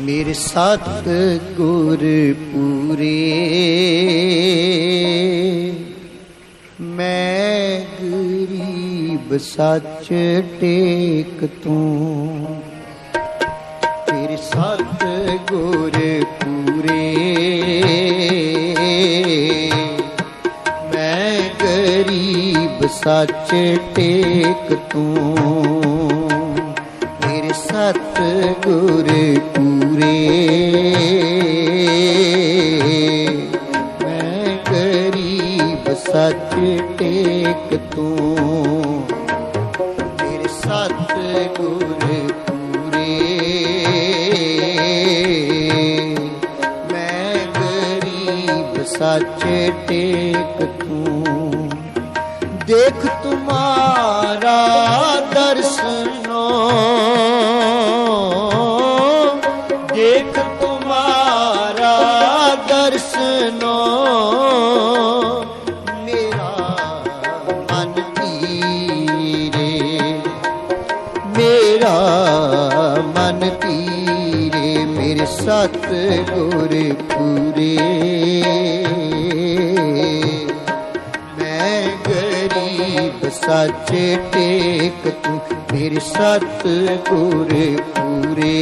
ਮੇਰੇ ਸਤ ਗੁਰ ਪੂਰੇ। ਮੈਂ ਗਰੀਬ ਸੱਚ ਟੇਕ ਤੂੰ। ਤੇਰੇ ਸਤ ਗੁਰ ਪੂਰੇ। ਮੈਂ ਗਰੀਬ ਸੱਚ ਟੇਕ ਤੂੰ। ਸਤ ਗੁਰ ਪੂਰੇ। ਮੈਂ ਗਰੀਬ ਸੱਚ ਟੇਕ ਤੂੰ। ਤੇਰੇ ਸਤ ਗੁਰ ਪੂਰੇ। ਮੈਂ ਗਰੀਬ ਸੱਚ ਟੇਕ ਤੂੰ। ਦੇਖ ਤੁਮਾਰਾ ਦਰਸ਼ਨੋ ਸਤ ਗੁਰ ਪੂਰੇ। ਮੈਂ ਗਰੀਬ ਸੱਚ ਟੇਕ ਤੂੰ ਫਿਰ ਸਤ ਗੁਰ ਪੂਰੇ।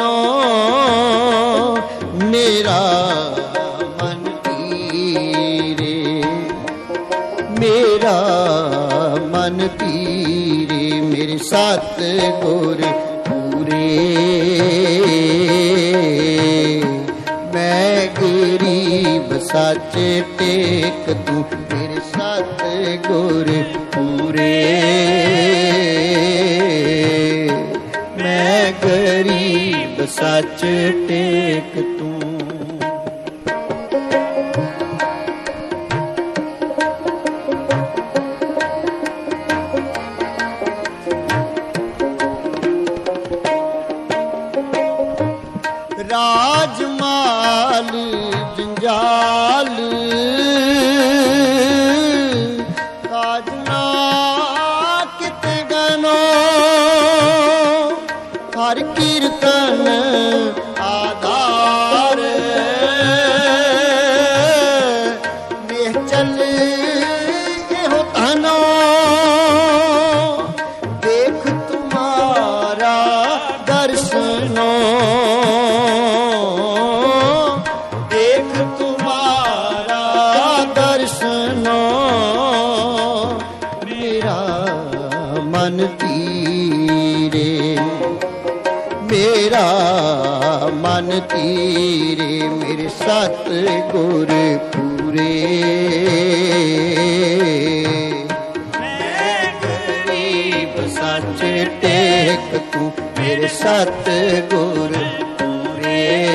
ਦਰਸ਼ਨੋ ਮੇਰਾ ਮਨ ਧੀਰੇ ਮੇਰਾ ਮਨ ਧੀਰੇ ਮੇਰੇ ਸਤ ਗੁਰ ਪੂਰੇ। ਮੈਂ ਗਰੀਬ ਸੱਚ ਟੇਕ ਤੂੰ, ਮੇਰੇ ਸਤ ਗੁਰ ਪੂਰੇ। ਸੱਚ ਟੇਕ ਤੂੰ। ਰਾਜਮਾਲ ਜੰਜਾਲ ਦਰਸ਼ਨੋ ਦੇਖ ਤੁਮਾਰਾ ਦਰਸ਼ਨੋ ਮੇਰਾ ਮਨ ਧੀਰੇ ਮੇਰਾ ਮਨ ਧੀਰੇ ਮੇਰੇ ਸਤ ਗੁਰ ਪੂਰੇ। ਟੇਕ ਤੂੰ ਮੇਰੇ ਸਤ ਗੁਰ ਪੂਰੇ।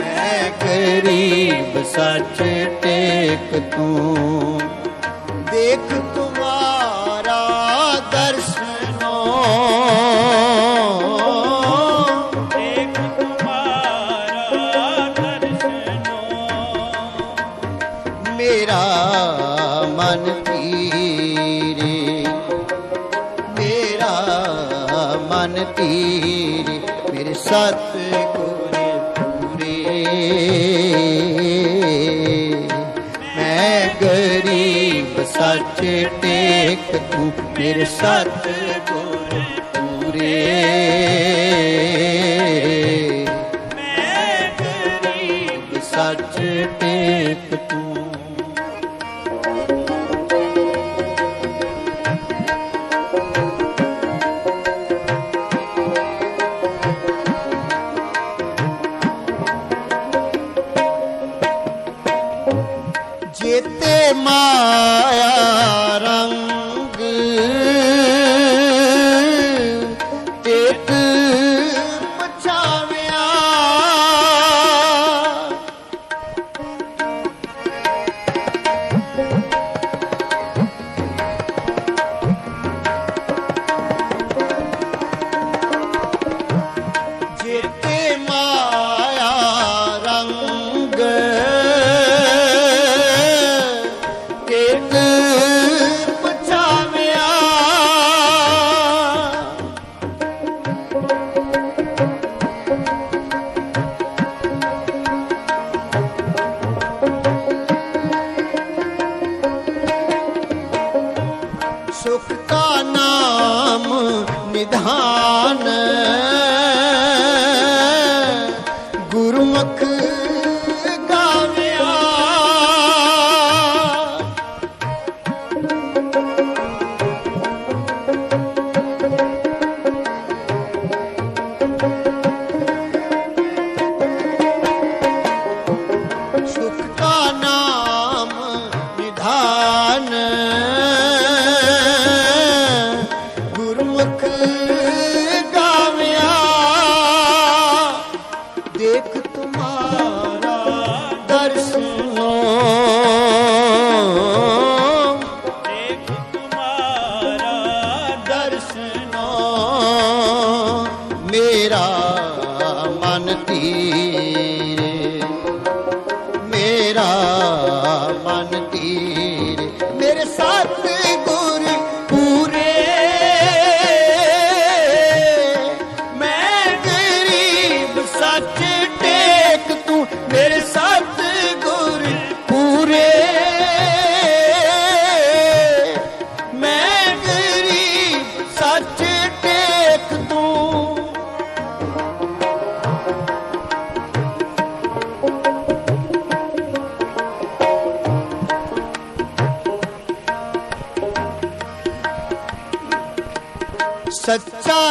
ਮੈਂ ਗਰੀਬ ਸੱਚ ਟੇਕ ਤੂੰ। ਦੇਖ ਤੁਮਾਰਾ ਦਰਸ਼ਨੋ। ਦੇਖ ਤੁਮਾਰਾ ਦਰਸ਼ਨੋ। ਮੇਰਾ ਮਨ ਤੀਰੇ ਮੇਰੇ ਸਤ ਗੁਰ ਪੂਰੇ। ਮੈਂ ਗਰੀਬ ਸੱਚ ਟੇਕ ਤੂੰ ਮੇਰੇ ਸਤ ਗੁਰ ਪੂਰੇ। ਮੈਂ ਗਰੀਬ ਸੱਚ ਟੇਕ কেতে মায়া রঙ ਸੁਖ ਕਾ ਨਾਮ ਨਿਧਾਨ ਗੁਰਮੁਖ ਗਾਵਿਆ ਸੁਖ ਕਾ ਮੇਰਾ ਮਨ ਤੀਰੇ ਮੇਰਾ ਮਨ ਤੀਰੇ ਮੇਰੇ ਸਤ ਗੁਰ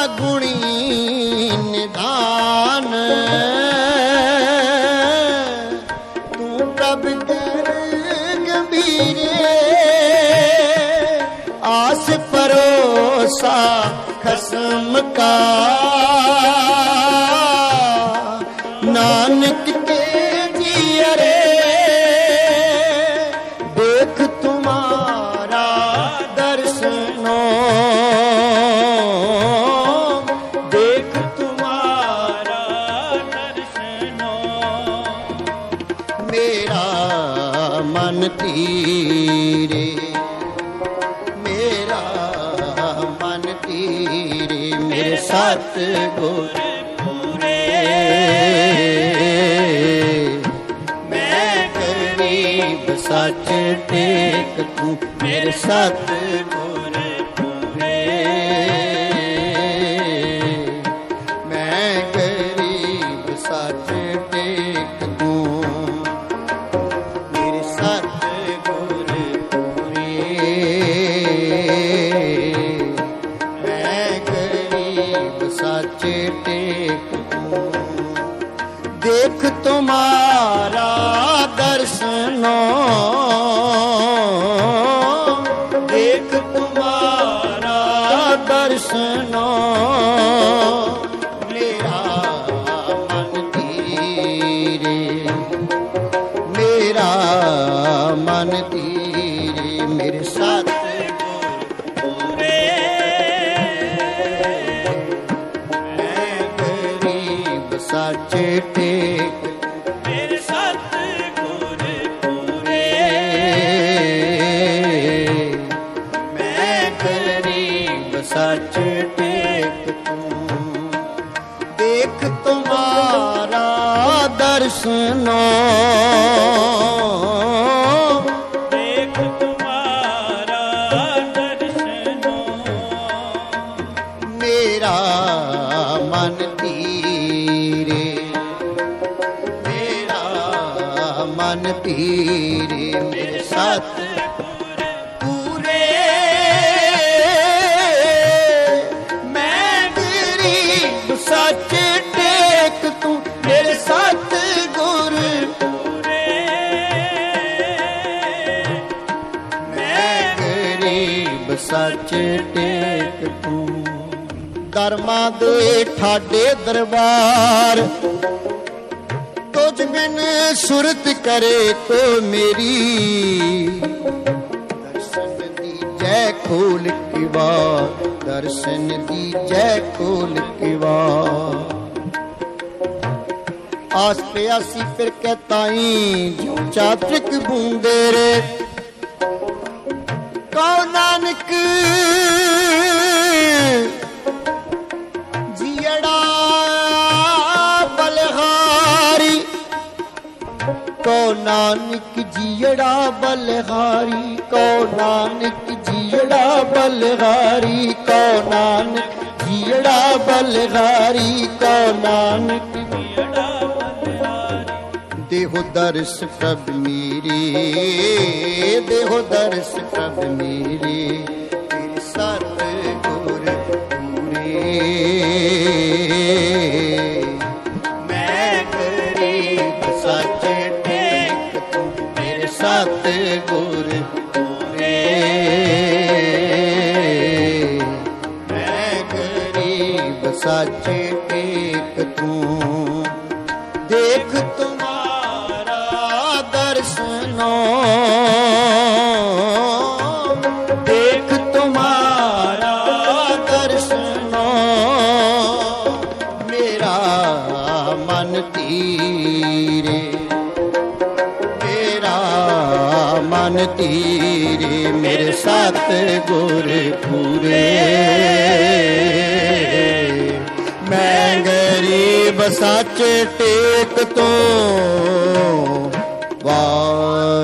ਗੁਣੀ ਨਿਧਾਨ ਤੂੰ ਪ੍ਰਭ ਕਰ ਗੰਭੀਰੇ ਆਸ ਪਰੋਸਾ ਖਸਮ ਕਾ ਸਤ ਗੁਰ ਪੂਰੇ। ਮੈਂ ਗਰੀਬ ਸੱਚ ਟੇਕ ਤੂੰ ਮੇਰੇ ਸਤ ਤੁਮਾਰਾ ਦਰਸ਼ਨੋ ਦੇਖ ਤੁਮ ਦਰਸ਼ਨੋ ਮੇਰਾ ਮਨ ਧੀਰੇ ਮੇਰਾ ਮਨ ਧੀਰੇ ਮੇਰੇ ਸਾਥ ਪੂਰੇ। ਸਾਚੇ ਟੇਕ ਮਨ ਧੀਰੇ। ਮੇਰਾ ਮਨ ਧੀਰੇ, ਮੇਰੇ ਸਤ ਪੂਰੇ। ਮੈਂ ਗਰੀਬ ਸੱਚ ਟੇਕ ਤੂੰ, ਮੇਰੇ ਸਤ ਮੈਂ ਗਰੀਬ ਸੱਚ ਟੇਕ ਦਰਮਾਂ ਦੇ ਠਾਡੇ ਦਰਬਾਰ। ਤੁਝ ਬਿਨ ਸੁਰਤ ਕਰੇ ਕੋ ਮੇਰੀ। ਦਰਸ਼ਨ ਦੀ ਜੈ ਖੋਲ ਕਿਵਾ, ਦਰਸ਼ਨ ਦੀ ਜੈ ਖੋਲ ਕਿਵਾ। ਆਸ ਪਿਆਸੀ ਫਿਰ ਕੇ ਤਾਈ ਜੋ ਚਾਤ੍ਰਿਕ ਬੂੰਦੇ ਰੇ। ਕਉ ਨਾਨਕ ਨਾਨਕ ਜੀੜਾ ਬਲਹਾਰੀ ਕਉ ਨਾਨਕ ਜੀੜਾ ਬਲਹਾਰੀ ਕਉ ਨਾਨਕ ਜੀੜਾ ਬਲਹਾਰੀ ਕਉ ਨਾਨਕ ਜੀੜਾ ਦੇਹੋ ਦਰਸ ਪ੍ਰਭ ਮੇਰੀ ਦੇਹੋ ਦਰਸ ਪ੍ਰਭ ਮੇਰੀ ਤੇਰੇ ਸਤ ਗੁਰ ਪੂਰੇ। ਸਤ ਗੁਰ ਪੂਰੇ। ਮੈਂ ਗਰੀਬ ਸੱਚ ਟੇਕ ਤੂੰ। ਦੇਖ ਤੁਮਾਰਾ ਦਰਸ਼ਨੋ। ਦੇਖ ਤੁਮਾਰਾ ਦਰਸ਼ਨੋ। ਮੇਰਾ ਮਨ ਤੀਰੇ। ਮਨ ਤੀਰੇ ਮੇਰੇ ਸਤ ਗੁਰ ਪੂਰੇ। ਮੈਂ ਗਰੀਬ ਸੱਚ ਟੇਕ ਤੋਂ ਵਾ